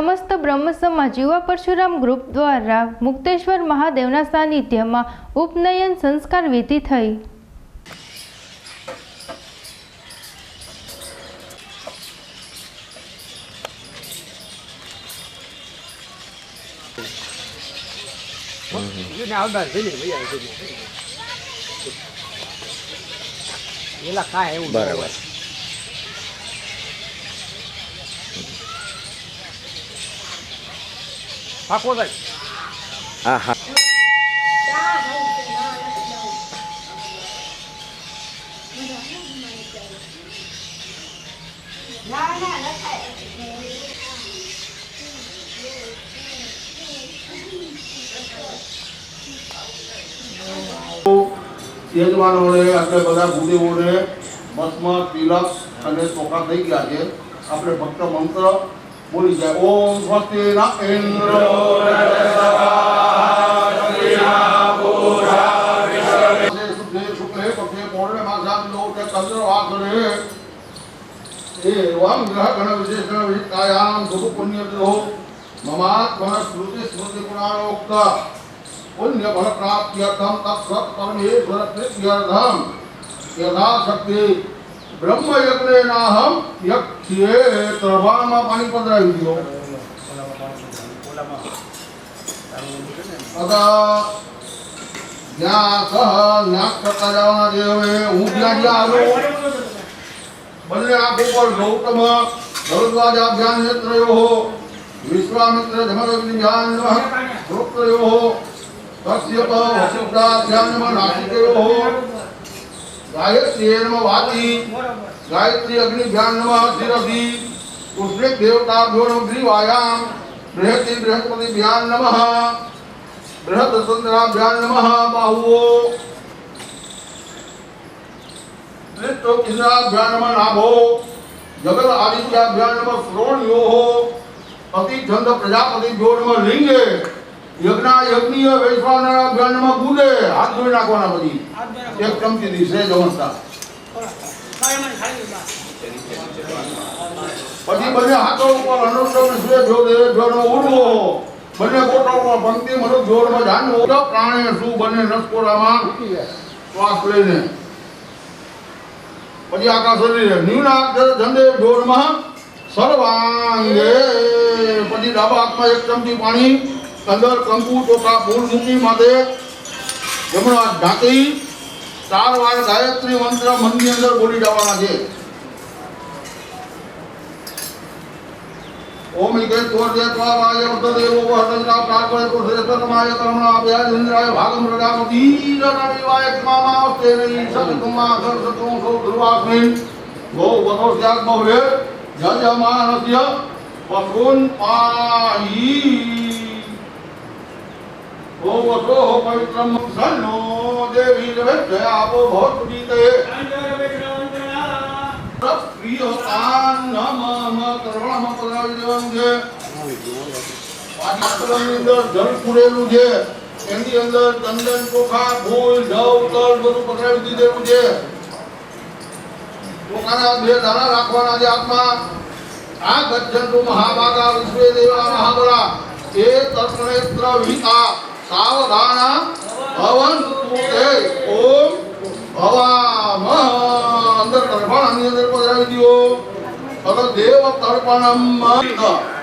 સમસ્ત બ્રહ્મ સમાજ યુવા પરશુરામ ગ્રુપ દ્વારા મુક્તેશ્વર મહાદેવના સાનિધ્યમાં ઉપનયન સંસ્કાર વિધિ થઈ. Dưới પાકો થાય હા હા યજમાનોને આપણે બધા ભૂદેવોને ભસ્મ તિલક અને ચોખા થઈ ગયા છે. આપણે ભક્ત મંત્ર मुनिज ओम स्वस्ति न इंद्रो एवं ग्रह गण विशेषण विहितायाम गुरु पुण्य विदो ममात्मन श्रुति स्मृति पुराणोक्त पुण्य फल प्राप्त्यर्थम तत्सत्कर्मेश्वर यथा शक्ति બ્રહ્મ યજ્ઞેનાહમ યક્ષીએ પ્રભામાં પાણી પધરાવી દીધો. તથા જ્યાં નાક કરતા જવાના હું જ્યાં જ્યાં આવ્યો. બંને આંખ ઉપર ગૌતમ ભરદ્વાજાભ્યાન નેત્રયો વિશ્વામિત્ર ધમરગ્નિભ્યાન શ્રોત્રયો કશ્યપ વસુપ્રાભ્યાન નાસિકયો गायत्री नम वाति। गायत्री अग्निभ्याम नम शिरसी। उसमें देवताभ्यो नम ग्रीवायाम बृहति बृहस्पतिभ्याम नम। बृहद चंद्राभ्याम नम बाहुओ तो किसनाभ्याम नम नाभो। जगत आदित्याभ्याम नम श्रोणियो। अति छंद प्रजापतिभ्यो नम लिंगे। યજ્ઞા યજ્ઞીય વૈશ્વાનરા ગણમાં ગુદે હાથ ધોઈ નાખવાના બધી એક ચમચી દી અવસ્થા પછી બંને હાથો ઉપર અનુષ્ઠ વિશ્વે જોડે જોડો ઉડવો બંને કોટોમાં પંક્તિ મનુ જોડમાં જાણવો. તો પ્રાણે શું બંને નસકોરામાં શ્વાસ લઈને. પછી આખા શરીરે ન્યૂનાક્ષર ધંધે જોડમાં સર્વાંગે. પછી ડાબા હાથમાં એક ચમચી પાણી. અંદર કંકુ ચોખા ફૂલ મૂકી માટે જમણો હાથ ઢાંકી ચાર વાર ગાયત્રી મંત્ર મનની અંદર બોલી જવાના છે. ઓમ ઇન્દ્રાય ભાગમ પ્રજાપતિ રણવિવાય મામાસ્તે નૈ સતુમા સરસતું સૌ ધ્રુવાસ્મિન ગો વતો સ્યાગ બહવે. જજમાનસ્ય પશુન દેવી જયાપો ભવત બીતે નમઃ કરુણામ પધરાવી દેવાનું છે. પાઠ્યક્રમની અંદર જળ પૂરેલું છે. એની અંદર ચંદન, ચોખા, ફૂલ, જવ, તલ બધું પધરાવી દીધેલું છે. પોતાના બે દાણા રાખવાના છે આત્મા આ ગજ્જંતુ મહાભાગા વિશ્વે દેવા મહાબળા. એ તત્ર વિતા સાવધાના ભવંતુ તે ઓમ ભવામહ. અંદર તર્પણની અંદર પધરાવી દો હવે દેવ તર્પણમ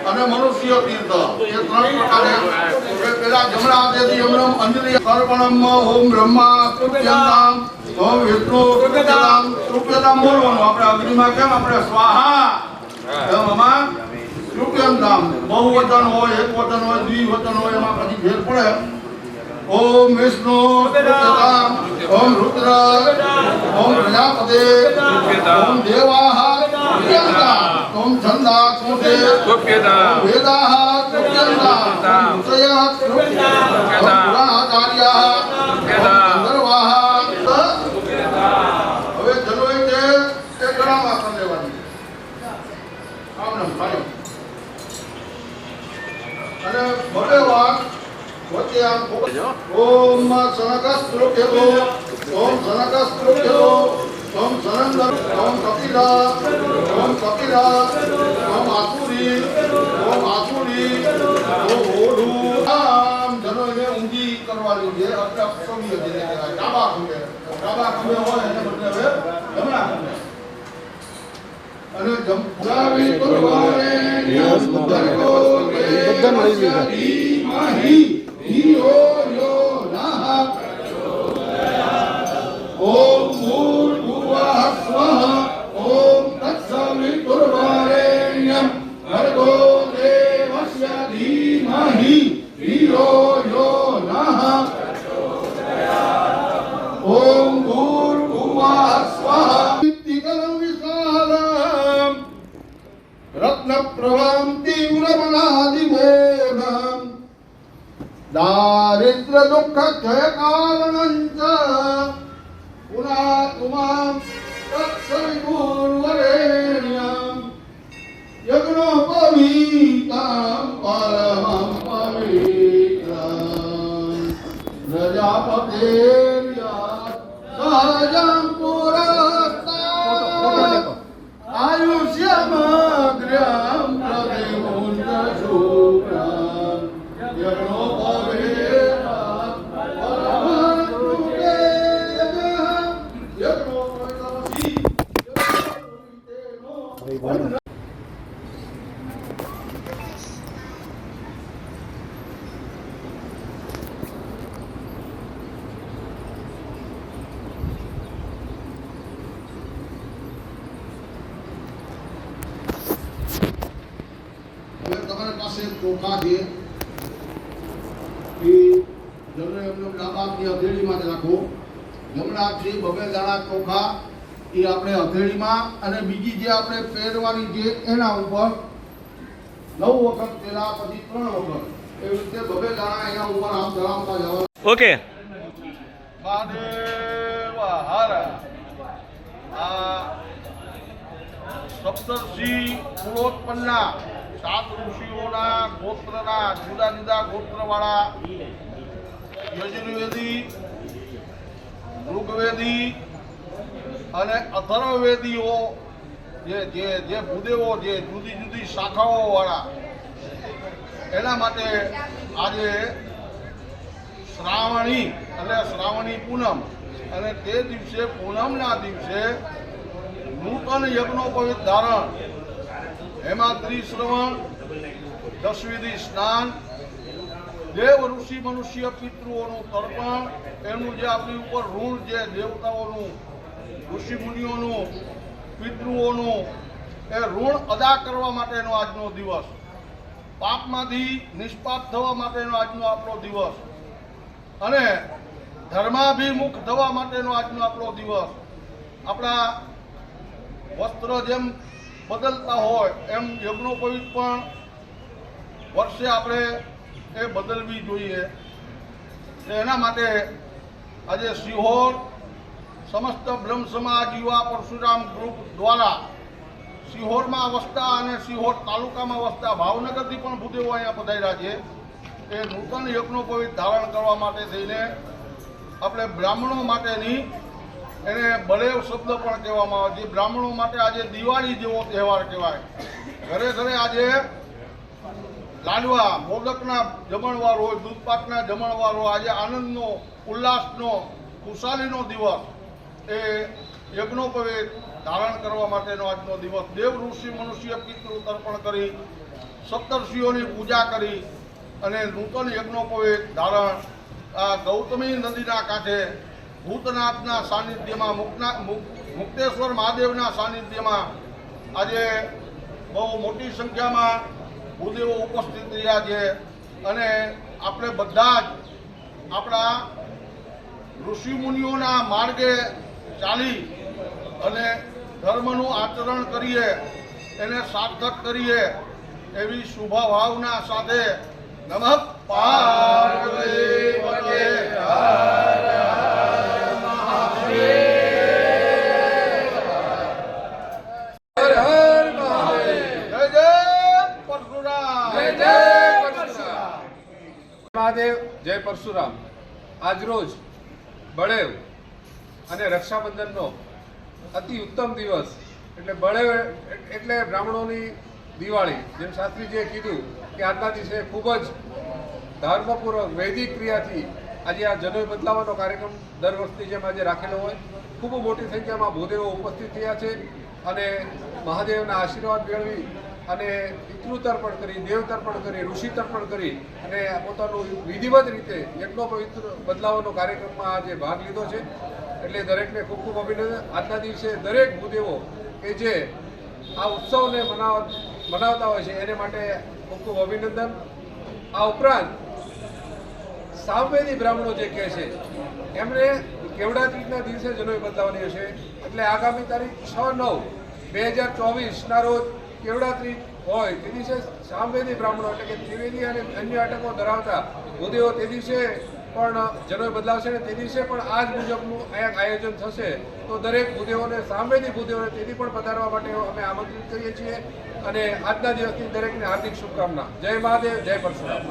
અને મનુષ્ય તીર્થ. એ ત્રણ પ્રકારે પેલા જમણા હાથેથી એમનેમ અંજલિ તર્પણમ ઓમ બ્રહ્મા કૃત્યંતામ ઓમ વિષ્ણુ કૃત્યતામ કૃત્યતામ બોલવાનું આપણે અગ્નિમાં કેમ આપણે સ્વાહા? એમ કૃત્યંતામ બહુવચન હોય એક વચન હોય દ્વિવચન હોય એમાં પછી ભેદ પડે. ઓમ વિષ્ણુ કૃત્યતામ ઓમ રુદ્ર ઓમ પ્રજાપતે ઓમ દેવાહ કૃત્યંતામ ઓમ છંદા કૃતે ઓમ સનકસ્તૃભ્યો ઓમ સનકસ્તૃભ્યો ઓમ સનંદ ઓમ કપિલા ઓમ કપિલા ઓમ આસુરી ઓમ આસુરી ઓમ ઓઢુ. આમ ધનો એને ઊંધી કરવાની છે આપણે અક્ષમી જેને કહેવાય ડાબા ખંભે. ડાબા ખંભે હોય એને બદલે હવે જમણા ખંભે. અને જમગાવી કરવાને નિયમ બદલ કે બદલ નહીં લીધા. e o তোমার ચોખા છે. એ જમણે એમને ડાબાની હથેળીમાં જ રાખો. જમણા છે બબે દાણા ચોખા. એ આપણે હથેળીમાં અને બીજી જે આપણે પહેરવાની છે એના ઉપર નવ વખત પહેલા પછી ત્રણ વખત એવી રીતે બબે દાણા એના ઉપર આમ ધરાવતા જવા ઓકે. મહાદેવ હર. આ સપ્તર્ષિ પુરોત્પન્ના. સાત ઋષિઓના ગોત્રના, જુદા જુદા ગોત્રવાળા યજુર્વેદી, ઋગ્વેદી અને અથર્વવેદીઓ, જે જે જે ભૂદેવો, જે જુદી જુદી શાખાઓ વાળા એના માટે આજે શ્રાવણી, એટલે શ્રાવણી પૂનમ. અને તે દિવસે પૂનમના દિવસે નૂતન યજ્ઞોપવિત ધારણ એમાં ત્રિશ્રવણ દશવિધિ સ્નાન, દેવ ઋષિ મનુષ્ય પિતૃઓનું તર્પણ, એનું જે આપણી ઉપર ઋણ જે દેવતાઓનું, ઋષિ મુનિઓનું, પિતૃઓનું, એ ઋણ અદા કરવા માટેનો આજનો દિવસ. પાપમાંથી નિષ્પાપ થવા માટેનો આજનો આપણો દિવસ. અને ધર્માભિમુખ થવા માટેનો આજનો આપણો દિવસ. આપણા વસ્ત્ર જેમ બદલતા હોય એમ યજ્ઞોપવિત પણ વર્ષે આપણે એ બદલવી જોઈએ. એના માટે આજે સિહોર સમસ્ત બ્રહ્મ સમાજ, યુવા પરશુરામ ગ્રુપ દ્વારા સિહોરમાં વસતા અને સિહોર તાલુકામાં વસતા ભાવનગરથી પણ ભૂદેવો અહીંયા પધાર્યા છે. એ નૂતન યજ્ઞોપવિત ધારણ કરવા માટે થઈને આપણે બ્રાહ્મણો માટેની એને બળેવ શબ્દ પણ કહેવામાં આવે છે. બ્રાહ્મણો માટે આજે દિવાળી જેવો તહેવાર કહેવાય. ઘરે ઘરે આજે લાડવા, મોદકના જમણવાર હોય, દૂધપાકના જમણવાર આજે આનંદનો, ઉલ્લાસનો, ખુશાલીનો દિવસ. એ યજ્ઞોપવેત ધારણ કરવા માટેનો આજનો દિવસ. દેવ ઋષિ મનુષ્ય પિતૃ તર્પણ કરી, સપ્તર્ષિઓની પૂજા કરી અને નૂતન યજ્ઞોપવેત ધારણ. આ ગૌતમી નદીના કાંઠે ભૂતનાથના સાનિધ્યમાં મુક્તેશ્વર મહાદેવના સાનિધ્યમાં આજે બહુ મોટી સંખ્યામાં ભૂદેવો ઉપસ્થિત રહ્યા છે અને આપણે બધા જ આપણા ઋષિમુનિઓના માર્ગે ચાલી અને ધર્મનું આચરણ કરીએ, એને સાર્થક કરીએ એવી શુભ ભાવના સાથે નમઃ પાર્વતી મહાદેવ જય પરશુરામ. આજરોજ બળેવ અને રક્ષાબંધનનો અતિ ઉત્તમ દિવસ એટલે બળેવ એટલે બ્રાહ્મણોની દિવાળી. જેમ શાસ્ત્રીજીએ કીધું કે આજના દિવસે ખૂબ જ ધર્મપૂર્વક વૈદિક ક્રિયાથી આજે આ જનોઈ બદલાવાનો કાર્યક્રમ દર વર્ષની જેમ આજે રાખેલો હોય. ખૂબ મોટી સંખ્યામાં ભૂદેવો ઉપસ્થિત થયા છે અને મહાદેવના આશીર્વાદ મેળવી અને પિતૃતર્પણ કરી દેવ તર્પણ કરી ઋષિ તર્પણ કરી અને પોતાનું વિધિવત રીતે યજ્ઞો પવિત્ર બદલાવવાનો કાર્યક્રમમાં આજે ભાગ લીધો છે. એટલે દરેકને ખૂબ ખૂબ અભિનંદન. આજના દિવસે દરેક ભૂદેવો કે જે આ ઉત્સવને મનાવ, મનાવતા હોય છે, એને માટે ખૂબ ખૂબ અભિનંદન. આ ઉપરાંત સામવેદી બ્રાહ્મણો જે કહે છે એમણે કેવડા ત્રીજના દિવસે જનોય બદલાવાની હશે? એટલે આગામી તારીખ છ નવ, બે હજાર ચોવીસના રોજ કેવડા ત્રીજ હોય તે દિવસે સામવેદી બ્રાહ્મણો એટલે કે ત્રિવેદી અને અન્ય અટકો ધરાવતા ભૂદેવો તે દિવસે પણ જનોય બદલાવશે અને તે દિવસે પણ આ જ મુજબનું અહીંયા આયોજન થશે. તો દરેક ભૂદેવોને સામવેદી ભૂદેવોને તેથી પણ પધારવા માટે અમે આમંત્રિત કરીએ છીએ. અને આજના દિવસની દરેકને હાર્દિક શુભકામના. જય મહાદેવ, જય પરશુરામ.